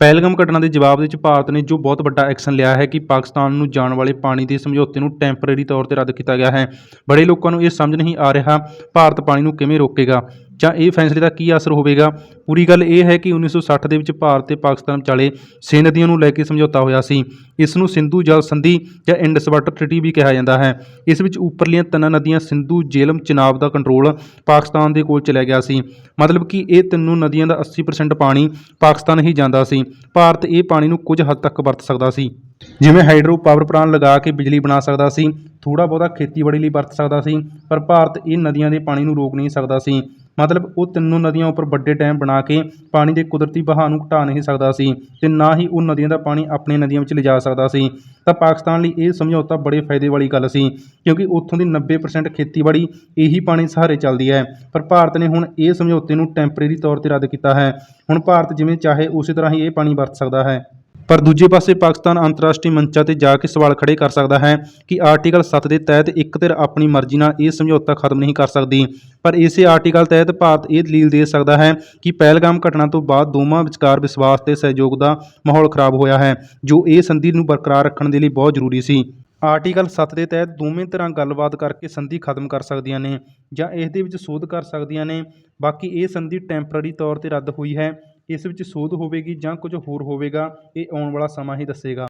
ਪਹਿਲਗਾਮ ਘਟਨਾ ਦੇ ਜਵਾਬ ਵਿੱਚ ਭਾਰਤ ਨੇ ਜੋ ਬਹੁਤ ਵੱਡਾ ਐਕਸ਼ਨ ਲਿਆ ਹੈ ਕਿ ਪਾਕਿਸਤਾਨ ਨੂੰ ਜਾਣ ਵਾਲੇ ਪਾਣੀ ਦੇ ਸਮਝੌਤੇ ਨੂੰ ਟੈਂਪਰੇਰੀ ਤੌਰ ਤੇ ਰੱਦ ਕੀਤਾ ਗਿਆ ਹੈ। ਬੜੇ ਲੋਕਾਂ ਨੂੰ ਇਹ ਸਮਝ ਨਹੀਂ ਆ ਰਿਹਾ, ਭਾਰਤ ਪਾਣੀ ਨੂੰ ਕਿਵੇਂ ਰੋਕੇਗਾ? ਜਾਂ ਇਹ ਫੈਸਲੇ ਦਾ ਕੀ ਅਸਰ ਹੋਵੇਗਾ? ਪੂਰੀ ਗੱਲ ਇਹ ਹੈ ਕਿ 1960 ਦੇ ਵਿੱਚ ਭਾਰਤ ਤੇ ਪਾਕਿਸਤਾਨ ਵਿਚਾਲੇ ਛੇ ਨਦੀਆਂ ਨੂੰ ਲੈ ਕੇ ਸਮਝੌਤਾ ਹੋਇਆ ਸੀ। ਇਸ ਨੂੰ ਸਿੰਧੂ ਜਲ ਸੰਧੀ ਜਾਂ ਇੰਡਸ ਵਾਟਰ ਟ੍ਰੀਟੀ ਵੀ ਕਿਹਾ ਜਾਂਦਾ ਹੈ। ਇਸ ਵਿੱਚ ਉੱਪਰਲੀਆਂ ਤਿੰਨਾਂ ਨਦੀਆਂ ਸਿੰਧੂ ਜੇਲਮ ਚਨਾਬ ਦਾ ਕੰਟਰੋਲ ਪਾਕਿਸਤਾਨ ਦੇ ਕੋਲ ਚਲਿਆ ਗਿਆ ਸੀ। ਮਤਲਬ ਕਿ ਇਹ ਤਿੰਨੋਂ ਨਦੀਆਂ ਦਾ 80% ਪਾਣੀ ਪਾਕਿਸਤਾਨ ਹੀ ਜਾਂਦਾ ਸੀ। ਭਾਰਤ ਇਹ ਪਾਣੀ ਨੂੰ ਕੁਝ ਹੱਦ ਤੱਕ ਵਰਤ ਸਕਦਾ ਸੀ। ਜਿਵੇਂ ਹਾਈਡਰੋ ਪਾਵਰ ਪਲਾਂਟ ਲਗਾ ਕੇ ਬਿਜਲੀ ਬਣਾ ਸਕਦਾ ਸੀ ਥੋੜਾ ਬਹੁਤਾ ਖੇਤੀਬਾੜੀ ਲਈ ਵਰਤ ਸਕਦਾ ਸੀ, ਪਰ ਭਾਰਤ ਇਹ ਨਦੀਆਂ ਦੇ ਪਾਣੀ ਨੂੰ ਰੋਕ ਨਹੀਂ ਸਕਦਾ ਸੀ। ਮਤਲਬ ਉਹ ਤਿੰਨੋਂ ਨਦੀਆਂ ਉੱਪਰ ਵੱਡੇ ਡੈਮ ਬਣਾ ਕੇ ਪਾਣੀ ਦੇ ਕੁਦਰਤੀ ਵਹਾਅ ਨੂੰ ਘਟਾ ਨਹੀਂ ਸਕਦਾ ਸੀ ਤੇ ਨਾ ਹੀ ਉਹ ਨਦੀਆਂ ਦਾ ਪਾਣੀ ਆਪਣੀਆਂ ਨਦੀਆਂ ਵਿੱਚ ਲਿਜਾ ਸਕਦਾ ਸੀ। ਤਾਂ ਪਾਕਿਸਤਾਨ ਲਈ ਇਹ ਸਮਝੌਤਾ ਬੜੇ ਫਾਇਦੇ ਵਾਲੀ ਗੱਲ ਸੀ, ਕਿਉਂਕਿ ਉੱਥੋਂ ਦੀ 90% ਖੇਤੀਬਾੜੀ ਇਹੀ ਪਾਣੀ ਸਹਾਰੇ ਚੱਲਦੀ ਹੈ। ਪਰ ਭਾਰਤ ਨੇ ਹੁਣ ਇਹ ਸਮਝੌਤੇ ਨੂੰ ਟੈਂਪਰੇਰੀ ਤੌਰ ਤੇ ਰੱਦ ਕੀਤਾ ਹੈ। ਹੁਣ ਭਾਰਤ ਜਿਵੇਂ ਚਾਹੇ ਉਸੇ ਤਰ੍ਹਾਂ ਹੀ ਇਹ ਪਾਣੀ ਵਰਤ ਸਕਦਾ ਹੈ। ਪਰ ਦੂਜੇ ਪਾਸੇ ਪਾਕਿਸਤਾਨ ਅੰਤਰਰਾਸ਼ਟਰੀ ਮੰਚਾਂ ਤੇ ਜਾ ਕੇ ਸਵਾਲ ਖੜੇ ਕਰ ਸਕਦਾ ਹੈ ਕਿ ਆਰਟੀਕਲ 7 ਦੇ ਤਹਿਤ ਇੱਕ ਧਿਰ ਆਪਣੀ ਮਰਜ਼ੀ ਨਾਲ ਇਹ ਸਮਝੌਤਾ ਖਤਮ ਨਹੀਂ ਕਰ ਸਕਦੀ। ਪਰ ਇਸੇ ਆਰਟੀਕਲ ਤਹਿਤ ਭਾਰਤ ਇਹ ਦਲੀਲ ਦੇ ਸਕਦਾ ਹੈ ਕਿ ਪਹਿਲਗਾਮ ਘਟਨਾ ਤੋਂ ਬਾਅਦ ਦੋਵਾਂ ਵਿਚਕਾਰ ਵਿਸ਼ਵਾਸ ਤੇ ਸਹਿਯੋਗ ਦਾ ਮਾਹੌਲ ਖਰਾਬ ਹੋਇਆ ਹੈ, ਜੋ ਇਹ ਸੰਧੀ ਨੂੰ ਬਰਕਰਾਰ ਰੱਖਣ ਦੇ ਲਈ ਬਹੁਤ ਜ਼ਰੂਰੀ ਸੀ। ਆਰਟੀਕਲ 7 ਦੇ ਤਹਿਤ ਦੋਵੇਂ ਤਰ੍ਹਾਂ ਗੱਲਬਾਤ ਕਰਕੇ ਸੰਧੀ ਖਤਮ ਕਰ ਸਕਦੀਆਂ ਨੇ ਜਾਂ ਇਸ ਦੇ ਵਿੱਚ ਸੋਧ ਕਰ ਸਕਦੀਆਂ ਨੇ। ਬਾਕੀ ਇਹ ਸੰਧੀ ਟੈਂਪਰੇਰੀ ਤੌਰ ਤੇ ਰੱਦ ਹੋਈ ਹੈ। ਇਸ ਵਿੱਚ ਸੋਧ ਹੋਵੇਗੀ ਜਾਂ ਕੁਝ ਹੋਰ ਹੋਵੇਗਾ ਇਹ ਆਉਣ ਵਾਲਾ ਸਮਾਂ ਹੀ ਦੱਸੇਗਾ।